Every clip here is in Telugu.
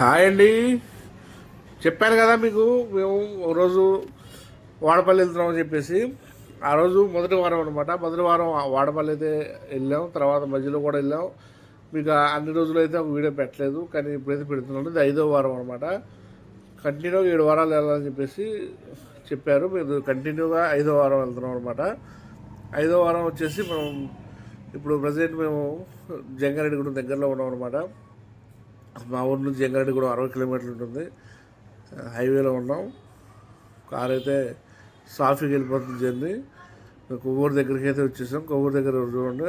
హాయ్ అండి. చెప్పాను కదా మీకు మేము ఒకరోజు వాడపల్లి వెళ్తున్నామని చెప్పేసి. ఆ రోజు మొదటి వారం అనమాట మొదటి వారం వాడపల్లి అయితే వెళ్ళాం తర్వాత మధ్యలో కూడా వెళ్ళాం. మీకు అన్ని రోజులు అయితే ఒక వీడియో పెట్టలేదు కానీ ఇప్పుడైతే పెడుతున్నాను. ఇది ఐదో వారం అనమాట కంటిన్యూగా ఏడు వారాలు వెళ్ళాలని చెప్పేసి చెప్పారు. మీరు కంటిన్యూగా ఐదో వారం వెళ్తున్నాం అనమాట ఐదో వారం వచ్చేసి మనం ఇప్పుడు ప్రజెంట్ మేము జంగారెడ్డి గుడి దగ్గరలో ఉన్నాం అనమాట మా ఊరు నుంచి జంగారెడ్డిగూడెం అరవై కిలోమీటర్లు ఉంటుంది. హైవేలో ఉన్నాం. కార్ అయితే సాఫీకి వెళ్ళిపోతుంది జర్నీ. కొవ్వూరు దగ్గరికి అయితే వచ్చేసాం. కొవ్వూరు దగ్గర చూడండి.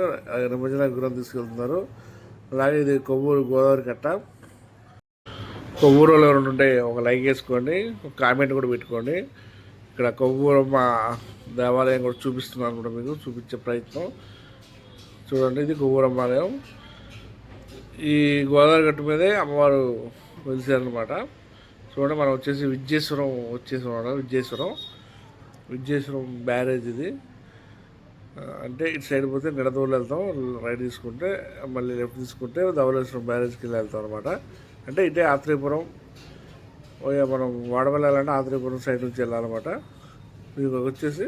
నిమజ్జన విగ్రహం తీసుకెళ్తున్నారు. అలాగే ఇది కొవ్వూరు గోదావరి కట్ట. కొవ్వూరులో ఎవరైనా ఉంటే ఒక లైక్ వేసుకోండి. ఒక కామెంట్ కూడా పెట్టుకోండి. ఇక్కడ కొవ్వూరమ్మ దేవాలయం కూడా చూపిస్తున్నాను కూడా మీకు. చూపించే ప్రయత్నం. చూడండి ఇది కొవ్వూరమ్మ ఆలయం. ఈ గోదావరి గట్టు మీదే అమ్మవారు వెలిసారనమాట చూడండి మనం వచ్చేసి విద్యేశ్వరం వచ్చేసాం అన్నమాట విద్యేశ్వరం విద్యేశ్వరం బ్యారేజ్ ఇది. అంటే ఇటు సైడ్ పోతే నిడదోలు వెళ్తాం రైట్ తీసుకుంటే మళ్ళీ లెఫ్ట్ తీసుకుంటే ధవళేశ్వరం బ్యారేజ్కి వెళ్ళి వెళ్తాం అనమాట అంటే ఇటే ఆత్రేయపురం మనం వాడవెళ్ళాలంటే ఆత్రేయపురం సైడ్ నుంచి వెళ్ళాలన్నమాట. మీకు వచ్చేసి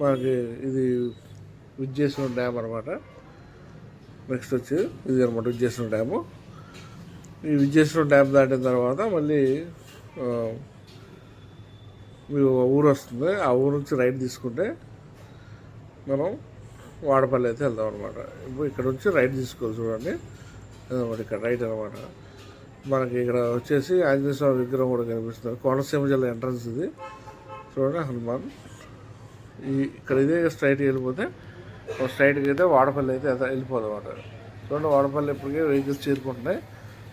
మనకి ఇది విద్యేశ్వరం డ్యామ్ అనమాట నెక్స్ట్ వచ్చి ఇది అనమాట విజయశ్వరం డ్యాము. ఈ విజయశ్వరం డ్యామ్ దాటిన తర్వాత మళ్ళీ మీ ఊరు వస్తుంది. ఆ ఊరు నుంచి రైట్ తీసుకుంటే మనం వాడపల్లి అయితే వెళ్దాం అనమాట. ఇప్పుడు ఇక్కడ నుంచి రైట్ తీసుకోవాలి చూడండి. అనమాట ఇక్కడ రైట్ అనమాట. మనకి ఇక్కడ వచ్చేసి ఆంజనేయ స్వామి విగ్రహం కూడా కనిపిస్తుంది. కోనసీమ జిల్లా ఎంట్రన్స్ ఇది. చూడండి హనుమాన్. ఈ ఇక్కడ ఇదే స్ట్రైట్కి వెళ్ళిపోతే స్ట్రైట్కి అయితే వాడపల్లి అయితే వెళ్ళిపోదు వెళ్ళిపోదాం అనమాట చూడండి వాడపల్లి ఇప్పటికే వెహికల్స్ చేరుకుంటున్నాయి.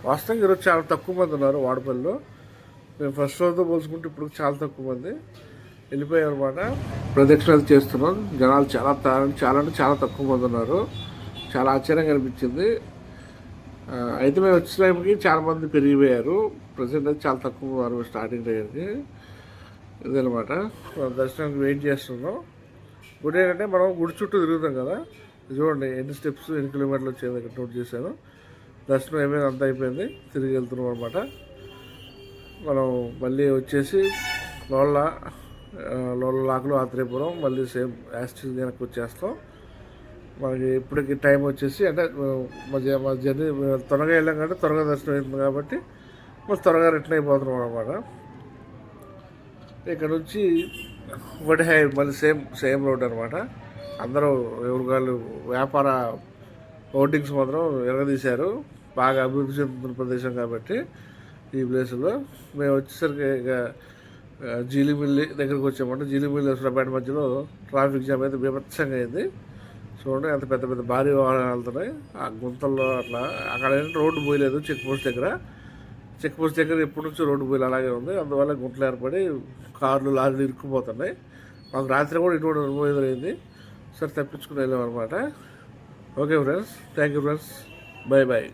వాస్తవంగా ఈరోజు చాలా తక్కువ మంది ఉన్నారు వాడపల్లిలో. మేము ఫస్ట్ రోజుతో పోల్చుకుంటే ఇప్పుడు చాలా తక్కువ మంది వెళ్ళిపోయారు అనమాట ప్రదక్షిణలు చేస్తున్నాం. జనాలు చాలా చాలా అంటే చాలా తక్కువ మంది ఉన్నారు. చాలా ఆశ్చర్యంగా అనిపించింది. అయితే మేము వచ్చిన టైంకి చాలా మంది పెరిగిపోయారు. ప్రజెంట్ అయితే చాలా తక్కువ ఉన్నారు స్టార్టింగ్ టైంకి. ఇదనమాట దర్శనానికి వెయిట్ చేస్తున్నాం. గుడి ఏంటంటే మనం గుడి చుట్టూ తిరుగుతాం కదా. చూడండి ఎన్ని స్టెప్స్ ఎన్ని కిలోమీటర్లు వచ్చేది ఇక్కడ నోట్ చేశాను. దర్శనం ఏమైనా అంత అయిపోయింది. తిరిగి వెళ్తున్నాం అనమాట మనం మళ్ళీ వచ్చేసి లోళ్ళ లోళ్ళ లాకులు ఆత్రేయపురం మళ్ళీ సేమ్ యాస్టిల్ వెనక్కి వచ్చేస్తాం. మనకి ఇప్పటికి టైం వచ్చేసి అంటే మా మా జర్నీ త్వరగా వెళ్ళాం కాబట్టి త్వరగా దర్శనం అవుతుంది కాబట్టి మరి త్వరగా రిటర్న్ అయిపోతున్నాం అనమాట ఇక్కడ నుంచి ఒకటే హై మళ్ళీ సేమ్ సేమ్ రోడ్ అనమాట అందరూ ఎవరు వాళ్ళు వ్యాపార హోర్డింగ్స్ మాత్రం ఎరగదీశారు. బాగా అభివృద్ధి చెందుతున్న ప్రదేశం కాబట్టి ఈ ప్లేస్లో. మేము వచ్చేసరికి ఇక జీలిమిల్లి దగ్గరికి వచ్చామంటే జీలిమిల్లి సురపేట మధ్యలో ట్రాఫిక్ జామ్ అయితే బీభత్సంగా అయింది. చూడండి అంత పెద్ద పెద్ద భారీ వాహనాలు వెళ్తున్నాయి ఆ గుంతల్లో అట్లా అక్కడ రోడ్డు పోయలేదు చెక్ పోస్ట్ దగ్గర. చెక్ పోస్ట్ దగ్గర ఎప్పటి నుంచో రోడ్డు పోయిన అలాగే ఉంది. అందువల్ల గుంటలు ఏర్పడి కార్లు లారీలు ఇరుక్కుపోతున్నాయి. మాకు రాత్రి కూడా ఇటువంటి అనుభవం ఎదురైంది సరే తప్పించుకుని వెళ్ళాం అనమాట okay friends thank you friends bye bye